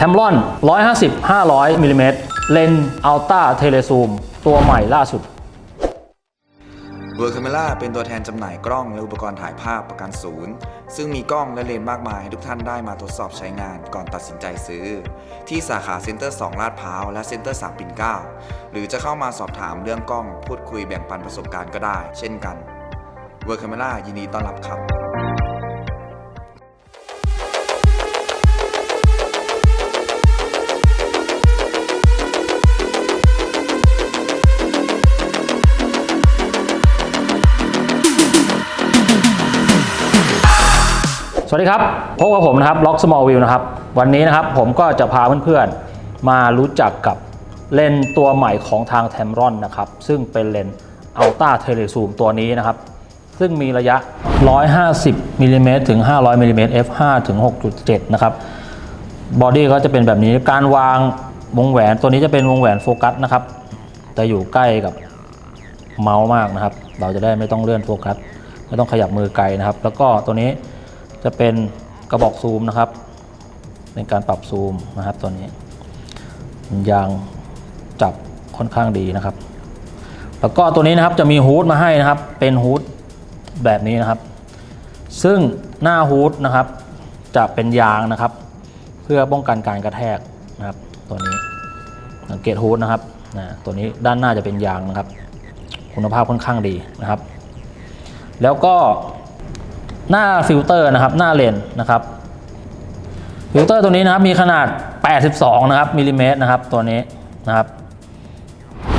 แทมรอน 150 500มิลลิเมตรเลนอัลต้าเทเลซูมตัวใหม่ล่าสุดเวอร์ค m เมล่าเป็นตัวแทนจำหน่ายกล้องและอุปกรณ์ถ่ายภาพประกันศูนย์ ซึ่งมีกล้องและเลนส์มากมายให้ทุกท่านได้มาทดสอบใช้งานก่อนตัดสินใจซื้อ ที่สาขาเซ็นเตอร์ 2 ลาดพร้าว และเซ็นเตอร์ 3 ปิ่นเกล้าหรือจะเข้ามาสอบถามเรื่องกล้อง พูดคุยแบ่งปันประสบการณ์ก็ได้ เช่นกันเวอร์ค m เมล่ายินดีต้อนรับครับ สวัสดีครับ พบกับผมนะครับล็อก small view นะครับ วันนี้นะครับผมก็จะพาเพื่อนๆ มารู้จักกับเลนส์ตัวใหม่ของทาง Tamron นะครับ ซึ่งเป็นเลนส์ Ultra Telezoom ตัวนี้นะครับ ซึ่งมีระยะ 150มิลลิเมตรถึง 500มิลลิเมตร f5 ถึง 6.7 นะครับ บอดี้ก็จะเป็นแบบนี้ การวางวงแหวนตัวนี้จะเป็นวงแหวนโฟกัสนะครับ จะอยู่ใกล้กับเมาส์มากนะครับ เราจะได้ไม่ต้องเลื่อนโฟกัส ไม่ต้องขยับมือไกลนะครับ แล้วก็ตัวนี้ จะเป็นกระบอกซูมนะครับ เป็นการปรับซูมนะครับตัวนี้ ยางจับค่อนข้างดีนะครับ แล้วก็ตัวนี้นะครับจะมีฮูดมาให้นะครับ เป็นฮูดแบบนี้นะครับ ซึ่งหน้าฮูดนะครับ จะเป็นยางนะครับ เพื่อป้องกันการกระแทกนะครับ ตัวนี้สังเกตฮูดนะครับนะตัวนี้ด้านหน้าจะเป็นยางนะครับ คุณภาพค่อนข้างดีนะครับ แล้วก็ หน้าฟิลเตอร์นะครับหน้าเลนส์นะครับฟิลเตอร์ตัวนี้นะครับมีขนาด 82 นะครับมิลลิเมตรนะครับตัวนี้นะครับ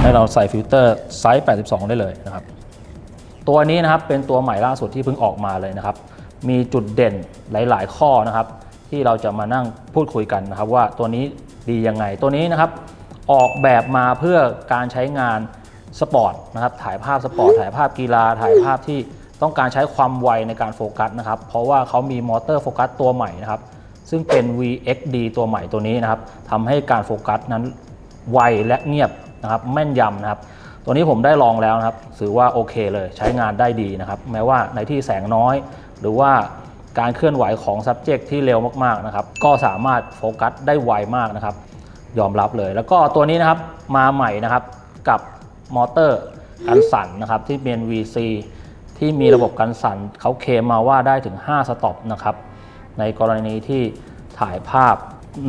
ให้เราใส่ฟิลเตอร์ไซส์ 82 ได้เลยนะครับ ตัวนี้นะครับเป็นตัวใหม่ล่าสุดที่เพิ่งออกมาเลยนะครับ มีจุดเด่นหลาย ๆ ข้อนะครับ ที่เราจะมานั่งพูดคุยกันนะครับ ว่าตัวนี้ดียังไงตัวนี้นะครับ ออกแบบมาเพื่อการใช้งานสปอร์ตนะครับถ่ายภาพสปอร์ตถ่ายภาพกีฬาถ่ายภาพที่ ต้องการใช้ความไวในการโฟกัสนะครับ เพราะว่าเขามีมอเตอร์โฟกัสตัวใหม่นะครับ ซึ่งเป็น VXD ตัวใหม่ตัวนี้นะครับทำให้การโฟกัสนั้นไวและเงียบนะครับ แม่นยำนะครับ ตัวนี้ผมได้ลองแล้วนะครับ ถือว่าโอเคเลยใช้งานได้ดีนะครับ แม้ว่าในที่แสงน้อย หรือว่าการเคลื่อนไหวของ subject ที่เร็วมากๆนะครับ ก็สามารถโฟกัสได้ไวมากนะครับ ยอมรับเลย แล้วก็ตัวนี้นะครับมาใหม่นะครับกับมอเตอร์กันสั่นนะครับที่เป็น VC ที่มีระบบกันสั่นเขาเคลมมาว่าได้ถึง 5 สต็อปนะครับในกรณีที่ถ่ายภาพ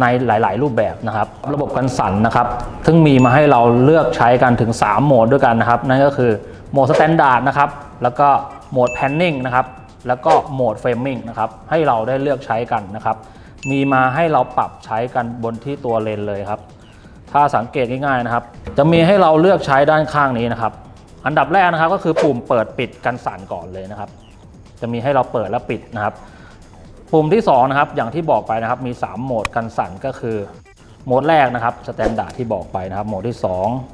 ในหลาย ๆ รูปแบบนะครับ ระบบกันสั่นนะครับ ซึ่งมีมาให้เราเลือกใช้กันถึง 3 โหมดด้วยกันนะครับ นั่นก็คือโหมดสแตนดาร์ดนะครับ แล้วก็โหมดแพนนิ่งนะครับ แล้วก็โหมดเฟรมมิ่งนะครับ ให้เราได้เลือกใช้กันนะครับ มีมาให้เราปรับใช้กันบนที่ตัวเลนเลยครับ ถ้าสังเกตง่าย ๆ นะครับ จะมีให้เราเลือกใช้ด้านข้างนี้นะครับ อันดับแรกนะครับก็คือปุ่มเปิดปิดกันสั่นก่อนเลยนะครับ จะมีให้เราเปิดและปิดนะครับ ปุ่มที่2นะครับอย่างที่บอกไปนะครับมี 3 โหมดกันสั่นก็คือโหมดแรกนะครับสแตนดาร์ดที่บอกไปนะครับ โหมดที่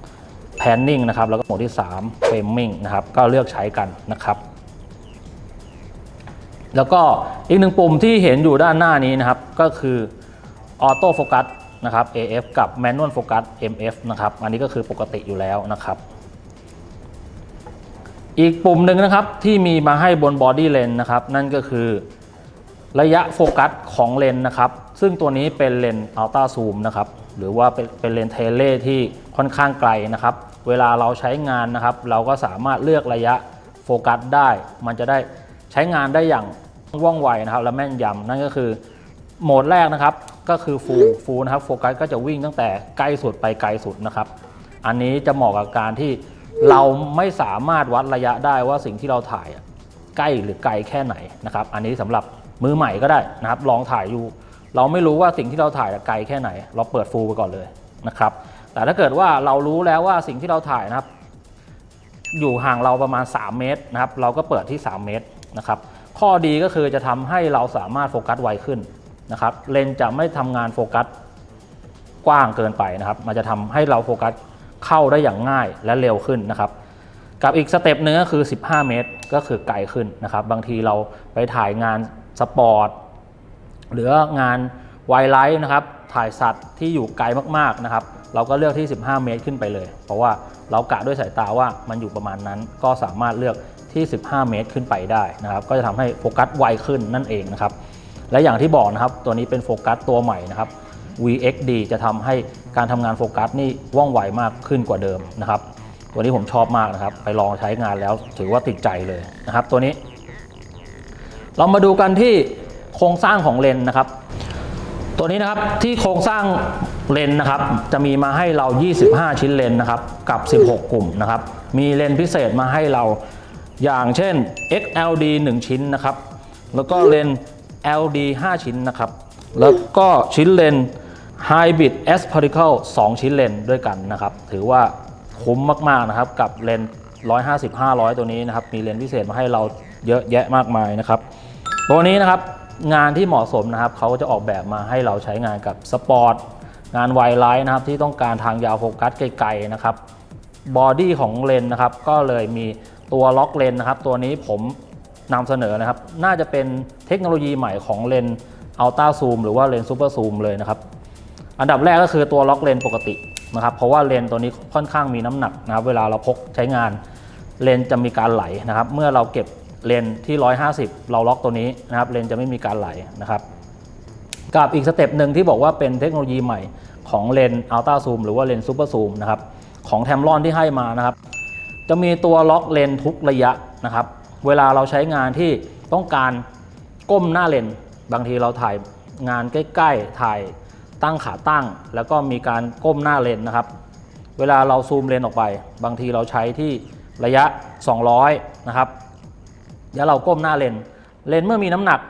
2 Panning นะครับแล้วก็โหมดที่3 Framing นะครับก็เลือกใช้กันนะครับแล้วก็อีกหนึ่งปุ่มที่เห็นอยู่ด้านหน้านี้นะครับ ก็คือออโต้โฟกัสนะครับ AF กับ Manual Focus MF นะครับ อันนี้ก็คือปกติอยู่แล้วนะครับ อีกปุ่มหนึ่งนะครับที่มีมาให้บนบอดี้เลนนะครับนั่นก็คือระยะโฟกัสของเลนนะครับ ซึ่งตัวนี้เป็นเลนอัลต a าซูมนะครับ หรือว่าเป็นเป็นเลนเทเลที่ค่อนข้างไกลนะครับ เวลาเราใช้งานนะครับ เราก็สามารถเลือกระยะโฟกัสได้ มันจะได้ใช้งานได้อย่างว่องไวนะครับ และแม่นยำนั่นก็คือโหมดแรกนะครับ ก็คือ full full นะครับโฟกัสก็จะวิ่งตั้งแต่ใกล้สุดไปไกลสุดนะครับ อันนี้จะเหมาะกับการที่ เราไม่สามารถวัดระยะได้ว่าสิ่งที่เราถ่ายใกล้หรือไกลแค่ไหนนะครับ อันนี้สำหรับมือใหม่ก็ได้นะครับ ลองถ่ายอยู่ เราไม่รู้ว่าสิ่งที่เราถ่ายไกลแค่ไหน เราเปิดฟูลไปก่อนเลยนะครับ แต่ถ้าเกิดว่าเรารู้แล้วว่าสิ่งที่เราถ่ายนะครับ อยู่ห่างเราประมาณ 3 เมตรนะครับ เราก็เปิดที่ 3 เมตรนะครับ ข้อดีก็คือจะทำให้เราสามารถโฟกัสไวขึ้นนะครับ เลนจะไม่ทำงานโฟกัสกว้างเกินไปนะครับ มันจะทำให้เราโฟกัส เข้าได้อย่างง่ายและเร็วขึ้นนะครับ กับอีกสเต็ปหนึงก็คือ 15 เมตร ก็คือไกลขึ้นนะครับ บางทีเราไปถ่ายงานสปอร์ตหรืองานไวไลท์นะครับ ถ่ายสัตว์ที่อยู่ไกลมากๆนะครับ เราก็เลือกที่ 15 เมตรขึ้นไปเลย เพราะว่าเรากะด้วยสายตาว่ามันอยู่ประมาณนั้น ก็สามารถเลือกที่ 15 เมตรขึ้นไปได้นะครับ ก็จะทำให้โฟกัสไวขึ้นนั่นเองนะครับ และอย่างที่บอกนะครับ ตัวนี้เป็นโฟกัสตัวใหม่นะครับ VXD จะทำให้การทำงานโฟกัสนี่ว่องไวมากขึ้นกว่าเดิมนะครับ ตัวนี้ผมชอบมากนะครับ ไปลองใช้งานแล้วถือว่าติดใจเลยนะครับ ตัวนี้ เรามาดูกันที่โครงสร้างของเลนส์นะครับ ตัวนี้นะครับที่โครงสร้างเลนส์นะครับ จะมีมาให้เรา 25 ชิ้นเลนส์นะครับ กับ 16 กลุ่มนะครับ มีเลนส์พิเศษมาให้เราอย่างเช่น XLD 1 ชิ้นนะครับ แล้วก็เลนส์ LD 5 ชิ้นนะครับ แล้วก็ชิ้นเลนส์ Hybrid S Particle 2 ชิ้นเลนด้วยกันนะครับ ถือว่าคุ้มมาก ๆ นะครับ กับเลนส์150 500 ตัวนี้นะครับ มีเลนพิเศษมาให้เราเยอะแยะมากมายนะครับ ตัวนี้นะครับงานที่เหมาะสมนะครับเขาก็จะออกแบบมาให้เราใช้งานกับสปอร์ตงานไวไลท์นะครับที่ต้องการทางยาวโฟกัสไกลๆนะครับบอดี้ของเลนนะครับก็เลยมีตัวล็อกเลนนะครับ ตัวนี้ผมนำเสนอนะครับ น่าจะเป็นเทคโนโลยีใหม่ของเลนอัลต้าซูมหรือว่าเลนซูเปอร์ซูมเลยนะครับ อันดับแรกก็คือตัวล็อกเลนปกตินะครับเพราะว่าเลนตัวนี้ค่อนข้างมีน้ำหนักนะครับเวลาเราพกใช้งานเลนจะมีการไหลนะครับ เมื่อเราเก็บเลนที่ 150 เราล็อกตัวนี้นะครับเลนจะไม่มีการไหลนะครับ กับอีกสเต็ปหนึ่งที่บอกว่าเป็นเทคโนโลยีใหม่ของเลนอัลต้าซูมหรือว่าเลนซูเปอร์ซูมนะครับของแทมลอนที่ให้มานะครับ จะมีตัวล็อกเลนทุกระยะนะครับ เวลาเราใช้งานที่ต้องการก้มหน้าเลนบางทีเราถ่ายงานใกล้ ๆ ถ่าย ตั้งขาตั้ง แล้วก็มีการก้มหน้าเลนนะครับ เวลาเราซูมเลนออกไป บางทีเราใช้ที่ระยะ 200 นะครับ แล้วเราก้มหน้าเลน เลนเมื่อมีน้ำหนัก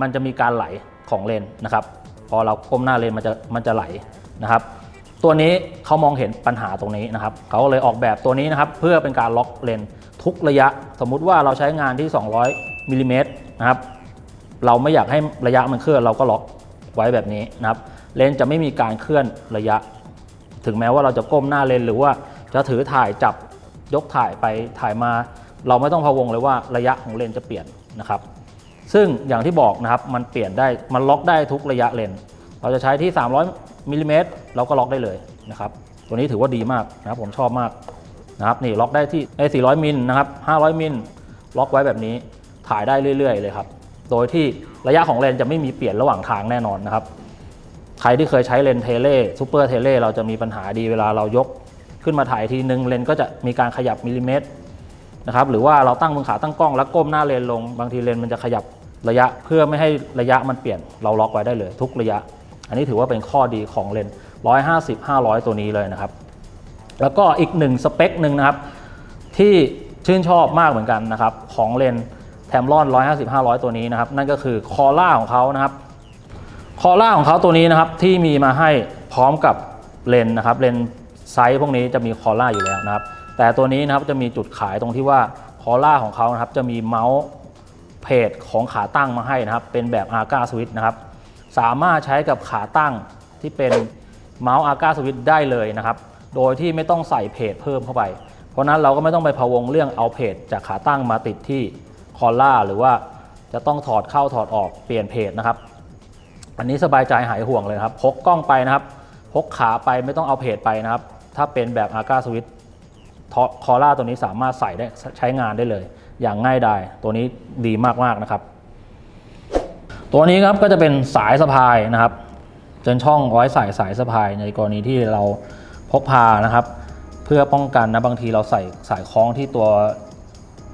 มันจะมีการไหลของเลนนะครับ พอเราก้มหน้าเลนมันจะมันจะไหลนะครับ ตัวนี้เขามองเห็นปัญหาตรงนี้นะครับ เขาเลยออกแบบตัวนี้นะครับ เพื่อเป็นการล็อกเลนทุกระยะ สมมุติว่าเราใช้งานที่ 200มิลลิเมตรนะครับ เราไม่อยากให้ระยะมันเคลื่อนเราก็ล็อกไว้แบบนี้นะครับ เลนจะไม่มีการเคลื่อนระยะ ถึงแม้ว่าเราจะก้มหน้าเลนหรือว่าจะถือถ่ายจับยกถ่ายไปถ่ายมา เราไม่ต้องพะวงเลยว่าระยะของเลนจะเปลี่ยนนะครับ ซึ่งอย่างที่บอกนะครับมันเปลี่ยนได้มันล็อกได้ทุกระยะเลนเราจะใช้ที่ 300มิลลิเมตรเราก็ล็อกได้เลยนะครับตัวนี้ถือว่าดีมากนะครับผมชอบมากนะครับนี่ล็อกได้ที่ไอ้400มิลนะครับ500มิลล็อกไว้แบบนี้ถ่ายได้เรื่อย ๆ เลยครับ โดยที่ระยะของเลนจะไม่มีเปลี่ยนระหว่างทางแน่นอนนะครับ ใครที่เคยใช้เลนเทเล่ซูเปอร์เทเล่เราจะมีปัญหาดีเวลาเรายกขึ้นมาถ่ายทีนึงเลนก็จะมีการขยับมิลลิเมตรนะครับหรือว่าเราตั้งมือขาตั้งกล้องแล้วก้มหน้าเลนลง บางทีเลนมันจะขยับระยะเพื่อไม่ให้ระยะมันเปลี่ยน เราล็อกไว้ได้เลย ทุกระยะ อันนี้ถือว่าเป็นข้อดีของเลน150 500 ตัวนี้เลยนะครับ แล้วก็อีกหนึ่งสเปคหนึ่งนะครับ ที่ชื่นชอบมากเหมือนกันนะครับ ของเลนแทมลอน150 500 ตัวนี้นะครับ นั่นก็คือคอล่าของเขานะครับ คอล่าของเขาตัวนี้นะครับที่มีมาให้พร้อมกับเลนส์นะครับเลนส์ไซส์พวกนี้จะมีคอล่าอยู่แล้วนะครับ แต่ตัวนี้นะครับจะมีจุดขายตรงที่ว่าคอล่าของเขานะครับจะมีเมาส์เพจของขาตั้งมาให้นะครับ เป็นแบบ a r g a Switch นะครับสามารถใช้กับขาตั้งที่เป็นเมาส์ a r g a Switch ได้เลยนะครับ โดยที่ไม่ต้องใส่เพจเพิ่มเข้าไป เพราะฉะนั้นเราก็ไม่ต้องไปพะวงเรื่องเอาเพจจากขาตั้งมาติดที่คอล่าหรือว่าจะต้องถอดเข้าถอดออกเปลี่ยนเพจนะครับ อันนี้สบายใจหายห่วงเลยครับพกกล้องไปนะครับพกขาไปไม่ต้องเอาเพจไปนะครับ ถ้าเป็นแบบ a r g a Switch คอล่าตัวนี้สามารถใส่ได้ใช้งานได้เลย อย่างง่ายดายตัวนี้ดีมากๆนะครับ ตัวนี้ครับก็จะเป็นสายสะพายนะครับเป็นช่องไว้ใส่สายสะพายในกรณีที่เราพกพานะครับ เพื่อป้องกันนะบางทีเราใส่สายคล้องที่ตัว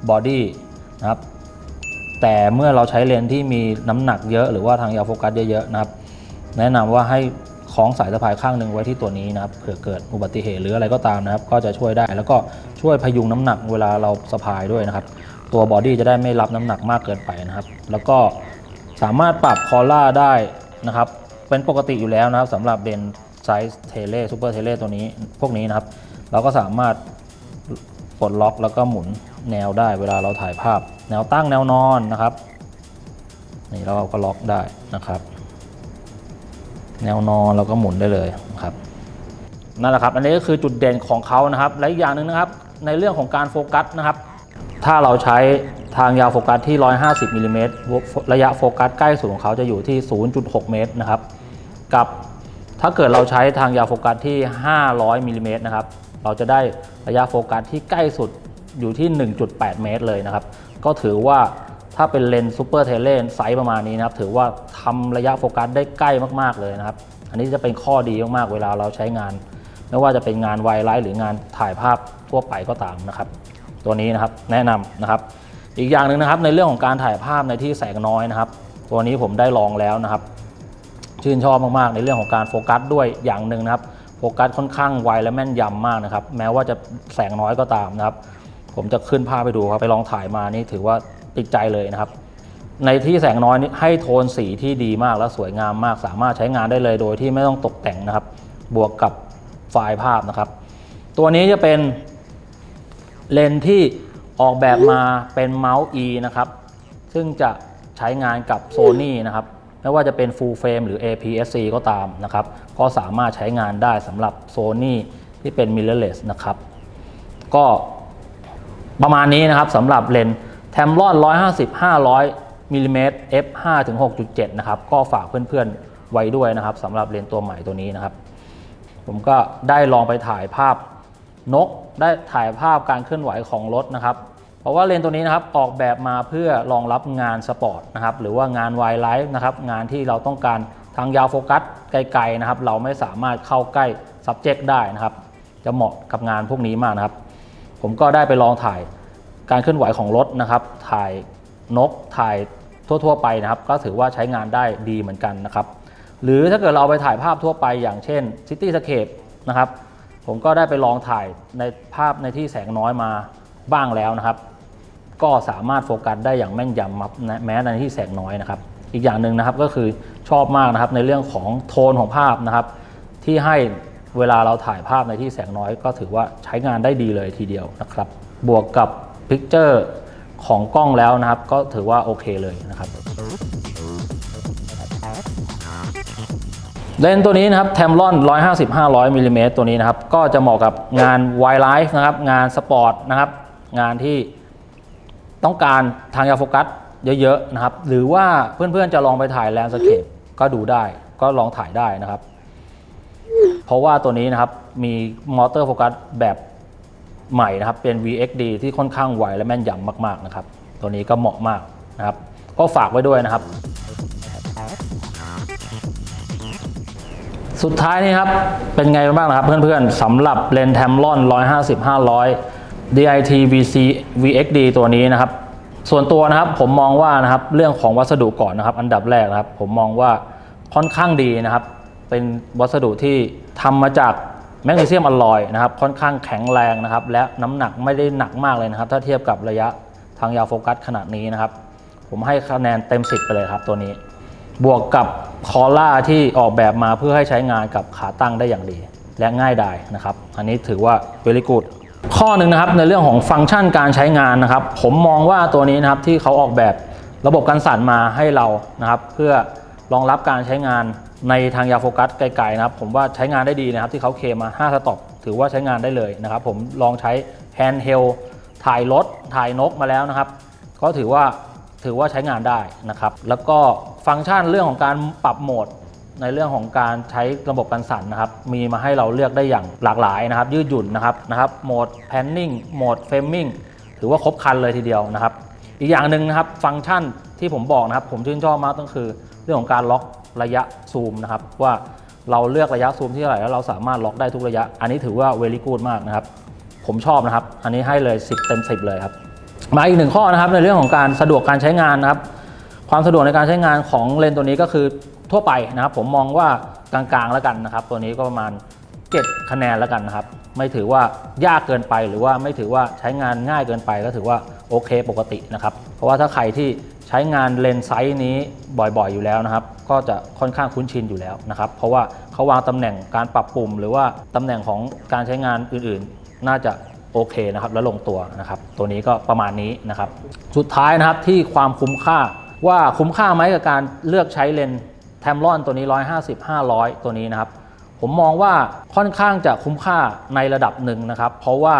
บอดี้นะครับ แต่เมื่อเราใช้เลนส์ที่มีน้ำหนักเยอะหรือว่าทางยาวโฟกัสเยอะๆนะครับ แนะนำว่าให้คล้องสายสะพายข้างหนึ่งไว้ที่ตัวนี้นะครับเผื่อเกิดอุบัติเหตุหรืออะไรก็ตามนะครับ ก็จะช่วยได้แล้วก็ช่วยพยุงน้ำหนักเวลาเราสะพายด้วยนะครับ ตัวบอดี้จะได้ไม่รับน้ำหนักมากเกินไปนะครับ แล้วก็สามารถปรับคอล่าได้นะครับ เป็นปกติอยู่แล้วนะครับสำหรับเลนส์ไซส์เทเลซูเปอร์เทเลตัวนี้พวกนี้นะครับ เราก็สามารถปลดล็อกแล้วก็หมุนแนวได้เวลาเราถ่ายภาพ แนวตั้งแนวนอนนะครับนี่เราก็ล็อกได้นะครับ แนวนอนเราก็หมุนได้เลยนะครับนั่นแหละครับ อันนี้ก็คือจุดเด่นของเขานะครับและอีกอย่างหนึ่งนะครับ ในเรื่องของการโฟกัสนะครับ ถ้าเราใช้ทางยาวโฟกัสที่ 150มิลลิเมตรระยะโฟกัสใกล้สุดของเขาจะอยู่ที่ 0.6 เมตรนะครับ กับถ้าเกิดเราใช้ทางยาวโฟกัสที่ 500มิลลิเมตรนะครับ เราจะได้ระยะโฟกัสที่ใกล้สุดอยู่ที่ 1.8 เมตรเลยนะครับ ก็ถือว่าถ้าเป็นเลนส์ซูเปอร์เทเลนไซส์ประมาณนี้นะครับ ถือว่าทำระยะโฟกัสได้ใกล้มากๆเลยนะครับ อันนี้จะเป็นข้อดีมากๆเวลาเราใช้งาน ไม่ว่าจะเป็นงานไวไลท์หรืองานถ่ายภาพทั่วไปก็ตามนะครับ ตัวนี้นะครับแนะนำนะครับ อีกอย่างหนึ่งนะครับในเรื่องของการถ่ายภาพในที่แสงน้อยนะครับ ตัวนี้ผมได้ลองแล้วนะครับ ชื่นชอบมากๆในเรื่องของการโฟกัสด้วยอย่างหนึ่งนะครับโฟกัสค่อนข้างไวและแม่นยำมากนะครับ แม้ว่าจะแสงน้อยก็ตามนะครับ ผมจะขึ้นภาพไปดูครับ ไปลองถ่ายมานี่ถือว่าติดใจเลยนะครับ ในที่แสงน้อยนี่ให้โทนสีที่ดีมากและสวยงามมาก สามารถใช้งานได้เลยโดยที่ไม่ต้องตกแต่งนะครับ บวกกับไฟล์ภาพนะครับ ตัวนี้จะเป็นเลนส์ที่ออกแบบมาเป็นเมาส์ E นะครับ ซึ่งจะใช้งานกับ Sony นะครับ ไม่ว่าจะเป็น Full Frame หรือ APS-C ก็ตามนะครับ ก็สามารถใช้งานได้สำหรับ Sony ที่เป็น mirrorless นะครับ ก็ ประมาณนี้นะครับสำหรับเลนส์ Tamron 150 500มิลลิเมตร f 5ถึง6.7 นะครับ ก็ฝากเพื่อนๆไว้ด้วยนะครับสำหรับเลนส์ตัวใหม่ตัวนี้นะครับ ผมก็ได้ลองไปถ่ายภาพนก ได้ถ่ายภาพการเคลื่อนไหวของรถนะครับ เพราะว่าเลนส์ตัวนี้นะครับออกแบบมาเพื่อรองรับงานสปอร์ตนะครับหรือว่างานไวไลฟ์นะครับงานที่เราต้องการทางยาวโฟกัสไกลๆนะครับ เราไม่สามารถเข้าใกล้ subject ได้นะครับ จะเหมาะกับงานพวกนี้มากนะครับ ผมก็ได้ไปลองถ่ายการเคลื่อนไหวของรถนะครับ ถ่ายนกถ่ายทั่วๆไปนะครับ ก็ถือว่าใช้งานได้ดีเหมือนกันนะครับ หรือถ้าเกิดเราเอาไปถ่ายภาพทั่วไปอย่างเช่น City Scape นะครับ ผมก็ได้ไปลองถ่ายในภาพในที่แสงน้อยมาบ้างแล้วนะครับ ก็สามารถโฟกัสได้อย่างแม่นยำแม้ในที่แสงน้อยนะครับ อีกอย่างหนึ่งนะครับก็คือชอบมากนะครับในเรื่องของโทนของภาพนะครับ ที่ให้ เวลาเราถ่ายภาพในที่แสงน้อยก็ถือว่าใช้งานได้ดีเลยทีเดียวนะครับ บวกกับพิกเจอร์ของกล้องแล้วนะครับ ก็ถือว่าโอเคเลยนะครับ เลนส์ตัวนี้นะครับ Tamron 150 500มิลลิเมตรตัวนี้นะครับ ก็จะเหมาะกับงาน wildlife นะครับ งานสปอร์ตนะครับ งานที่ต้องการทางยาโฟกัสเยอะๆนะครับ หรือว่าเพื่อนๆจะลองไปถ่ายแลนด์สเคปก็ดูได้ ก็ลองถ่ายได้นะครับ เพราะว่าตัวนี้นะครับมีมอเตอร์โฟกัสแบบใหม่นะครับเป็น VXD ที่ค่อนข้างไวและแม่นยำมากๆนะครับตัวนี้ก็เหมาะมากนะครับ ก็ฝากไว้ด้วยนะครับ สุดท้ายนี้ครับ เป็นไงบ้างนะครับเพื่อนๆสำหรับเลนส์ Tamron 150 500 DIT VC VXD ตัวนี้นะครับ ส่วนตัวนะครับผมมองว่านะครับเรื่องของวัสดุก่อนนะครับ อันดับแรกนะครับ ผมมองว่าค่อนข้างดีนะครับ เป็นวัสดุที่ทำมาจากแมกนีเซียมอลลอยนะครับค่อนข้างแข็งแรงนะครับ และน้ำหนักไม่ได้หนักมากเลยนะครับ ถ้าเทียบกับระยะทางยาวโฟกัสขนาดนี้นะครับ ผมให้คะแนนเต็ม 10 ไปเลยครับตัวนี้ บวกกับคอล่าที่ออกแบบมาเพื่อให้ใช้งานกับขาตั้งได้อย่างดี และง่ายดายนะครับ อันนี้ถือว่า very good ข้อหนึ่งนะครับในเรื่องของฟังก์ชันการใช้งานนะครับ ผมมองว่าตัวนี้นะครับที่เขาออกแบบระบบการสั่นมาให้เรานะครับ เพื่อรองรับการใช้งาน ในทางยาโฟกัสไกลๆนะครับผมว่าใช้งานได้ดีนะครับที่เขาเคมา 5 สต็อปถือว่าใช้งานได้เลยนะครับผมลองใช้แฮนด์เฮลถ่ายรถถ่ายนกมาแล้วนะครับ ก็ถือว่าถือว่าใช้งานได้นะครับ แล้วก็ฟังก์ชันเรื่องของการปรับโหมดในเรื่องของการใช้ระบบการสั่นนะครับ มีมาให้เราเลือกได้อย่างหลากหลายนะครับ ยืดหยุ่นนะครับนะครับโหมดแพนนิ่งโหมดเฟรมมิ่งถือว่าครบครันเลยทีเดียวนะครับ อีกอย่างหนึ่งนะครับฟังก์ชันที่ผมบอกนะครับ ผมชื่นชอบมากก็คือเรื่องของการล็อก ระยะซูมนะครับว่าเราเลือกระยะซูมที่เท่าไหร่แล้วเราสามารถล็อกได้ทุกระยะ อันนี้ถือว่าเวลี่กูดมากนะครับ ผมชอบนะครับ อันนี้ให้เลย 10 เต็ม 10 เลยครับ มาอีกหนึ่งข้อนะครับในเรื่องของการสะดวกการใช้งานนะครับ ความสะดวกในการใช้งานของเลนส์ตัวนี้ก็คือทั่วไปนะครับ ผมมองว่ากลางๆแล้วกันนะครับ ตัวนี้ก็ประมาณ 7 คะแนนแล้วกันนะครับ ไม่ถือว่ายากเกินไปหรือว่าไม่ถือว่าใช้งานง่ายเกินไปก็ถือว่าโอเคปกตินะครับ เพราะว่าถ้าใครที่ใช้งานเลนส์ไซส์นี้บ่อยๆอยู่แล้วนะครับ ก็จะค่อนข้างคุ้นชินอยู่แล้วนะครับ เพราะว่าเขาวางตำแหน่งการปรับปุ่ม หรือว่าตำแหน่งของการใช้งานอื่นๆ น่าจะโอเคนะครับและลงตัวนะครับ ตัวนี้ก็ประมาณนี้นะครับ สุดท้ายนะครับที่ความคุ้มค่าว่าคุ้มค่าไหมกับการเลือกใช้เลนส์แทมรอนตัวนี้ 150 500 ตัวนี้นะครับ ผมมองว่าค่อนข้างจะคุ้มค่าในระดับหนึ่งนะครับ เพราะว่า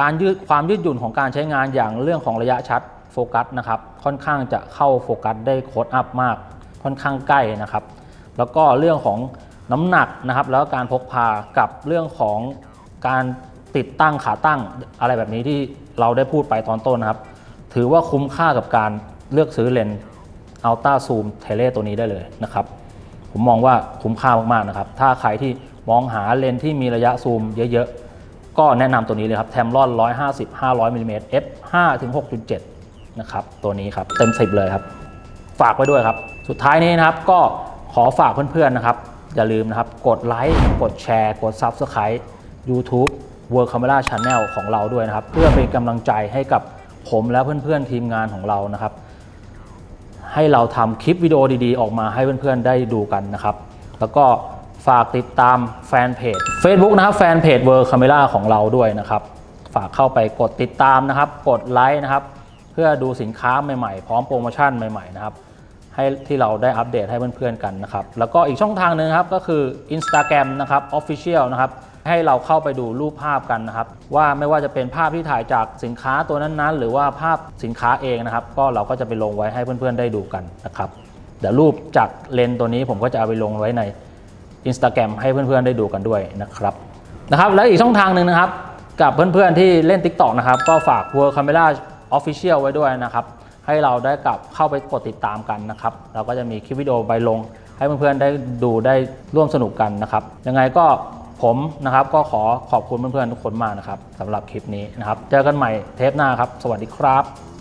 การยืดความยืดหยุ่นของการใช้งานอย่างเรื่องของระยะชัดโฟกัสนะครับ ค่อนข้างจะเข้าโฟกัสได้โคดอัพมาก ค่อนข้างใกล้นะครับ แล้วก็เรื่องของน้ำหนักนะครับ แล้วก็การพกพากับเรื่องของการติดตั้งขาตั้งอะไรแบบนี้ที่เราได้พูดไปตอนต้นนะครับ ถือว่าคุ้มค่ากับการเลือกซื้อเลนส์อัลต้าซูมเทเลตัวนี้ได้เลยนะครับ ผมมองว่าคุ้มค่ามากๆนะครับ ถ้าใครที่มองหาเลนส์ที่มีระยะซูมเยอะๆ ก็แนะนำตัวนี้เลยครับแทมรอน 150 500มิลลิเมตร f 5ถึง6.7 นะครับตัวนี้ครับเต็ม 10 เลยครับ ฝากไว้ด้วยครับ สุดท้ายนี้นะครับก็ขอฝากเพื่อนๆนะครับ อย่าลืมนะครับ กดไลค์กดแชร์กด Subscribe YouTube World Camera Channel ของเราด้วยนะครับ เพื่อเป็นกำลังใจให้กับผมและเพื่อนๆทีมงานของเรานะครับ ให้เราทำคลิปวิดีโอดีๆ ออกมาให้เพื่อนๆได้ดูกันนะครับ แล้วก็ฝากติดตามแฟนเพจ Facebook นะครับแฟนเพจ World Camera ของเราด้วยนะครับ ฝากเข้าไปกดติดตามนะครับ กดไลค์นะครับ เพื่อดูสินค้าใหม่ๆ พร้อมโปรโมชั่นใหม่ๆนะครับให้ที่เราได้อัปเดตให้เพื่อนๆกันนะครับ แล้วก็อีกช่องทางหนึ่งครับก็คือ Instagram นะครับ Official นะครับ ให้เราเข้าไปดูรูปภาพกันนะครับ ว่าไม่ว่าจะเป็นภาพที่ถ่ายจากสินค้าตัวนั้นๆ หรือว่าภาพสินค้าเองนะครับ ก็เราก็จะไปลงไว้ให้เพื่อนๆได้ดูกันนะครับเดี๋ยวรูปจากเลนส์ตัวนี้ผมก็จะเอาไปลงไว้ใน Instagram ให้เพื่อนๆได้ดูกันด้วยนะครับนะครับ แล้วอีกช่องทางหนึ่งนะครับ กับเพื่อนๆที่เล่น TikTok นะครับ ก็ฝาก World Camera Official ไว้ด้วยนะครับ ให้เราได้กลับเข้าไปกดติดตามกันนะครับ เราก็จะมีคลิปวิดีโอไปลง ให้เพื่อนๆได้ดูได้ร่วมสนุกกันนะครับ ยังไงก็ ผมนะครับก็ขอขอบคุณเพื่อนๆทุกคนมากนะครับสำหรับคลิปนี้นะครับ เจอกันใหม่เทปหน้าครับ สวัสดีครับ